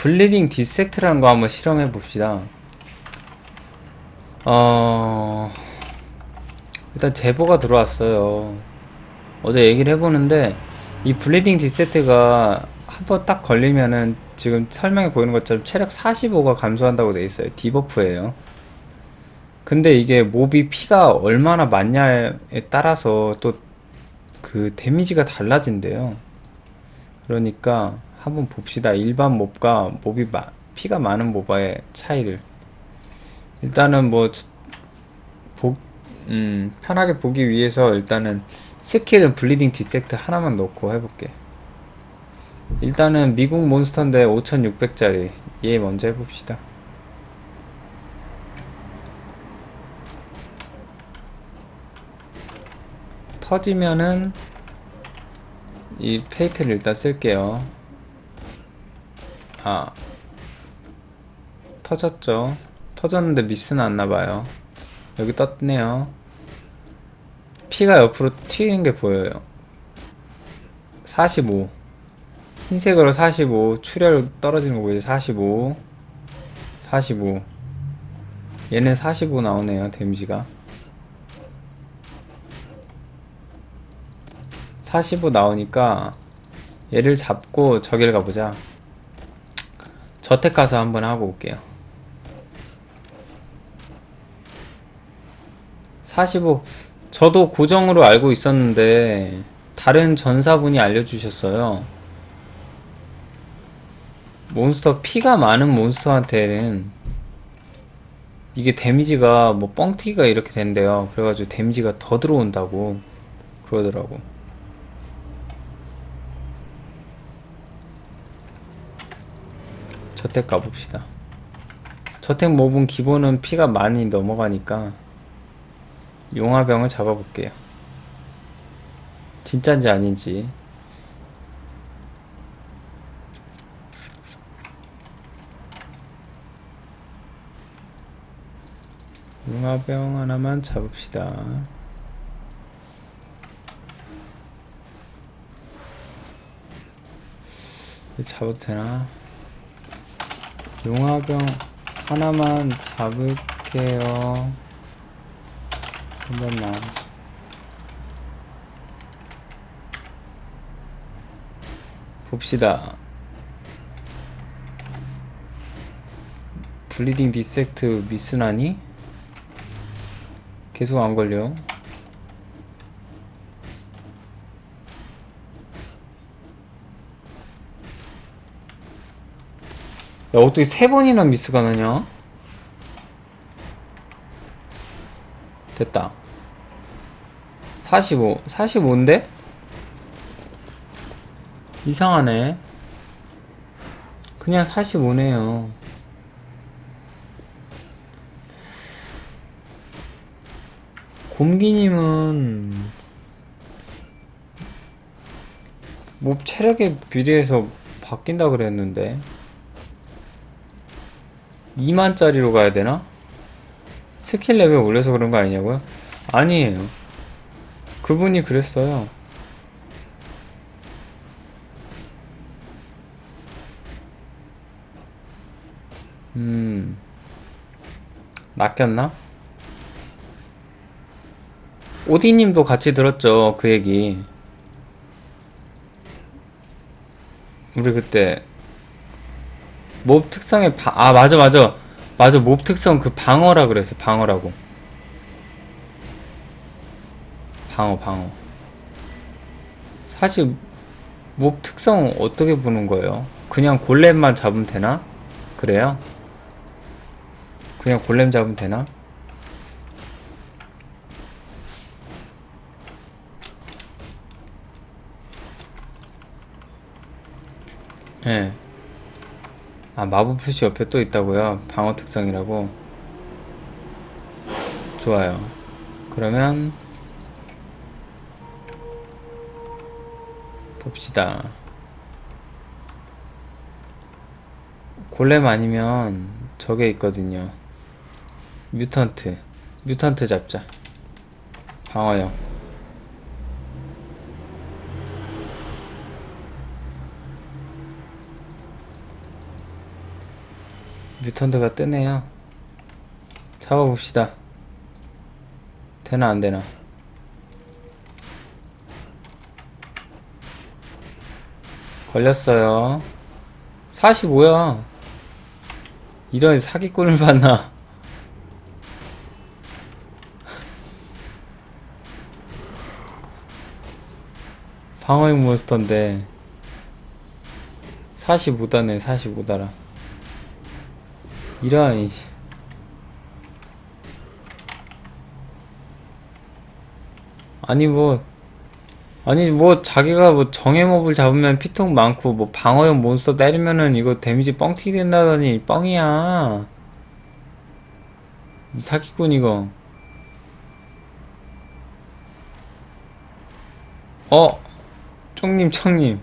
블리딩 디섹트라는 거 한번 실험해 봅시다. 어, 일단 제보가 들어왔어요. 어제 얘기를 해보는데, 이 블리딩 디섹트가 한 번 딱 걸리면은 지금 설명에 보이는 것처럼 체력 45가 감소한다고 돼 있어요. 디버프예요. 근데 이게 몹이 피가 얼마나 많냐에 따라서 또 그 데미지가 달라진대요. 그러니까 한번 봅시다. 일반 몹과 몹이 마- 피가 많은 몹의 차이를. 일단은 뭐 보, 음, 편하게 보기 위해서 일단은 스킬은 블리딩 디섹트 하나만 넣고 해볼게. 일단은 미국 몬스터인데 5600짜리 얘 먼저 해봅시다. 터지면은 이 페이트를 일단 쓸게요. 아 터졌죠. 터졌는데 미스는 안 나봐요. 여기 떴네요. 피가 옆으로 튀는 게 보여요. 45. 흰색으로 45. 출혈 떨어지는 거 보이죠? 45. 45. 얘는 45 나오네요, 데미지가. 45 나오니까 얘를 잡고 저길 가보자. 저택 가서 한번 하고 올게요. 45. 저도 고정으로 알고 있었는데 다른 전사분이 알려주셨어요. 몬스터 피가 많은 몬스터한테는 이게 데미지가 뭐 뻥튀기가 이렇게 된대요. 그래가지고 데미지가 더 들어온다고 그러더라고. 저택 가봅시다. 저택 몹은 기본은 피가 많이 넘어가니까 용화병을 잡아볼게요. 진짜인지 아닌지. 용화병 하나만 잡읍시다. 잡아도 되나? 용화병 하나만 잡을게요. 한 번만. 봅시다. 블리딩 디섹트 미스나니? 계속 안 걸려. 야, 어떻게 세 번이나 미스가 나냐? 됐다. 45. 45인데? 이상하네. 그냥 45네요. 곰기님은 몹 체력에 비례해서 바뀐다 그랬는데 2만짜리로 가야 되나? 스킬 레벨 올려서 그런 거 아니냐고요? 아니에요. 그분이 그랬어요. 음, 낚였나? 오디님도 같이 들었죠, 그 얘기. 우리 그때, 몹 특성의 바, 아, 맞아, 맞아. 맞아, 몹 특성 그 방어라 그랬어, 방어라고. 방어, 방어. 사실, 몹 특성 어떻게 보는 거예요? 그냥 골렘만 잡으면 되나? 그래요? 그냥 골렘 잡으면 되나? 예. 아, 마법 표시 옆에 또 있다고요? 방어 특성이라고? 좋아요. 그러면, 봅시다. 골렘 아니면 저게 있거든요. 뮤턴트. 뮤턴트 잡자. 방어형. 뮤턴트가 뜨네요. 잡아봅시다. 되나 안 되나? 걸렸어요. 45야. 이런 사기꾼을 봤나? 방어형 몬스터인데 45다네 45다라 이런 아니 뭐 아니 뭐 자기가 뭐 정해 몹을 잡으면 피통 많고 뭐 방어용 몬스터 때리면은 이거 데미지 뻥튀기 된다더니 뻥이야. 이 사기꾼 이거. 어 쪽님 청님